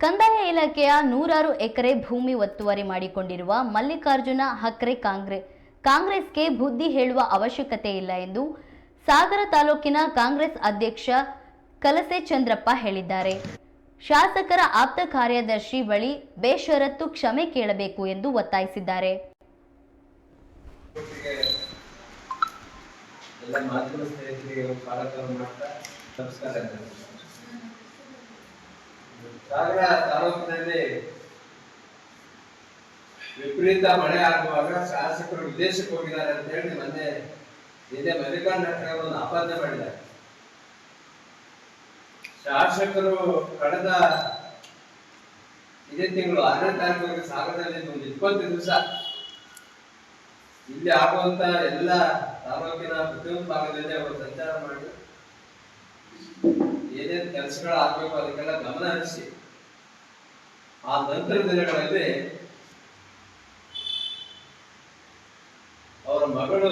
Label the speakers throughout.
Speaker 1: ಕಂದಾಯ ಇಲಾಖೆಯ ನೂರಾರು ಎಕರೆ ಭೂಮಿ ಒತ್ತುವರಿ ಮಾಡಿಕೊಂಡಿರುವ ಮಲ್ಲಿಕಾರ್ಜುನ ಹಕ್ರೆ ಕಾಂಗ್ರೆ, ಕಾಂಗ್ರೆಸ್ಗೆ ಬುದ್ಧಿ ಹೇಳುವ ಅವಶ್ಯಕತೆ ಇಲ್ಲ ಎಂದು ಸಾಗರ ತಾಲೂಕಿನ ಕಾಂಗ್ರೆಸ್ ಅಧ್ಯಕ್ಷ ಕಲಸೆ ಚಂದ್ರಪ್ಪ ಹೇಳಿದ್ದಾರೆ. ಶಾಸಕರ ಆಪ್ತ ಕಾರ್ಯದರ್ಶಿ ಬಳಿ ಬೇಷರತ್ತು ಕ್ಷಮೆ ಕೇಳಬೇಕು ಎಂದು ಒತ್ತಾಯಿಸಿದ್ದಾರೆ.
Speaker 2: ಸಾಗರ ತಾಲೂಕಿನಲ್ಲಿ ವಿಪರೀತ ಮಳೆ ಆಗುವಾಗ ಶಾಸಕರು ವಿದೇಶಕ್ಕೆ ಹೋಗಿದ್ದಾರೆ ಅಂತ ಹೇಳಿ ಮೊನ್ನೆ ನಿನ್ನೆ ಮಲ್ಲಿಕಾರ್ಜುನ ಒಂದು ಆಪಾದನೆ ಮಾಡಿದ್ದಾರೆ. ಶಾಸಕರು ಕಳೆದ ಇದೇ ತಿಂಗಳು ಆರನೇ ತಾರೀಕು ಸಾಗರದಲ್ಲಿ ಒಂದು ಇಪ್ಪತ್ತು ದಿವಸ ಇಲ್ಲಿ ಆಗುವಂತ ಎಲ್ಲ ತಾಲೂಕಿನ ಪ್ರತಿಯೊಂದು ಭಾಗದಲ್ಲಿ ಅವರು ಸಂಚಾರ ಮಾಡಿ ಏನೇನ್ ಕೆಲಸಗಳು ಆಗ್ಬೇಕು ಅದಕ್ಕೆಲ್ಲ ಗಮನ ಹರಿಸಿ. ಆ ನಂತರ ದಿನಗಳಲ್ಲಿ ಅವರ ಮಗಳು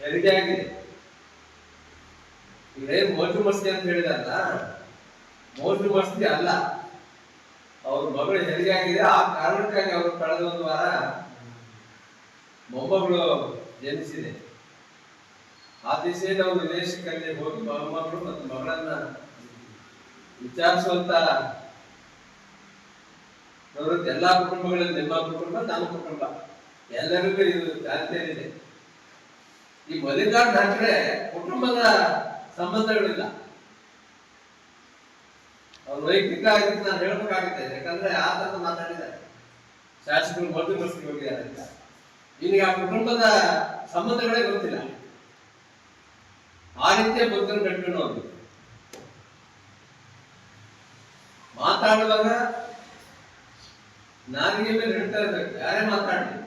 Speaker 2: ಹೆರಿಗೆ ಆಗಿದೆ ಇವ್ರೇನ್ ಮೋಜು ಮಸ್ತಿ ಅಂತ ಹೇಳಿದಾರಲ್ಲ ಮೋಜು ಮಸ್ತಿ ಅಲ್ಲ. ಅವ್ರ ಮಗಳು ಹೆರಿಗೆ ಆಗಿದೆ ಆ ಕಾರಣಕ್ಕಾಗಿ ಅವರು ಕಳೆದ ಒಂದು ವಾರ ಮೊಮ್ಮಗಳು ಜನಿಸಿದೆ. ಆ ನಾವು ವಿದೇಶಕ್ಕೆ ಹೋಗಿ ಮೊಮ್ಮಕ್ಕಳು ಮತ್ತು ಮಗಳನ್ನ ವಿಚಾರಿಸುವಂತ ಪ್ರವೃತ್ತಿ ಎಲ್ಲಾ ಕುಟುಂಬಗಳಲ್ಲಿ ನಿಮ್ಮ ಕುಟುಂಬ, ನಮ್ಮ ಕುಟುಂಬ. ಎಲ್ಲರಿಗೂ ಇದು ಜಾತಿಯಲ್ಲಿದೆ ಈ ಮಲ್ಲಿಕಾರ್ಜುನ ಹಾಕಿದ್ರೆ ಕುಟುಂಬದ ಸಂಬಂಧಗಳಿಲ್ಲ. ಅವ್ರ ವೈಯಕ್ತಿಕ ಆಗಿದ್ದು ನಾನು ಹೇಳ್ಬೇಕಾಗುತ್ತೆ. ಯಾಕಂದ್ರೆ ಆ ಥರ ಮಾತಾಡಿದ್ದಾರೆ. ಶಾಸಕರು ಮೊದಲು ಬಸ್ಗೆ ಹೋಗಿದ್ದಾರೆ ನಿನಗೆ ಆ ಕುಟುಂಬದ ಸಂಬಂಧಗಳೇ ಗೊತ್ತಿಲ್ಲ. ಆ ರೀತಿಯ ಬದುಕನ್ನು ಕಟ್ಕೊಂಡು ಹೋಗ್ಬೇಕು ಮಾತಾಡುವಾಗ ನಾಲಿಗೆ ಮೇಲೆ ಹಿಡ್ತಾ ಇರ್ಬೇಕು ಯಾರೇ ಮಾತಾಡಲಿ?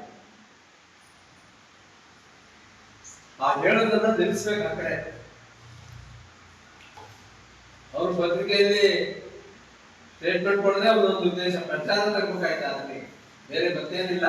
Speaker 2: ಆ ಹೇಳೋದನ್ನ ನಿಲ್ಲಿಸ್ಬೇಕು ಆ ಕಡೆ. ಅವ್ರ ಪತ್ರಿಕೆಯಲ್ಲಿ ಸ್ಟೇಟ್ಮೆಂಟ್ ಕೊಡದೆ ಒಂದು ಉದ್ದೇಶ ಪ್ರಚಾರ ತಗೋಬೇಕಾಯ್ತಾ ಅದಕ್ಕೆ? ಬೇರೆ ಮತ್ತೇನಿಲ್ಲ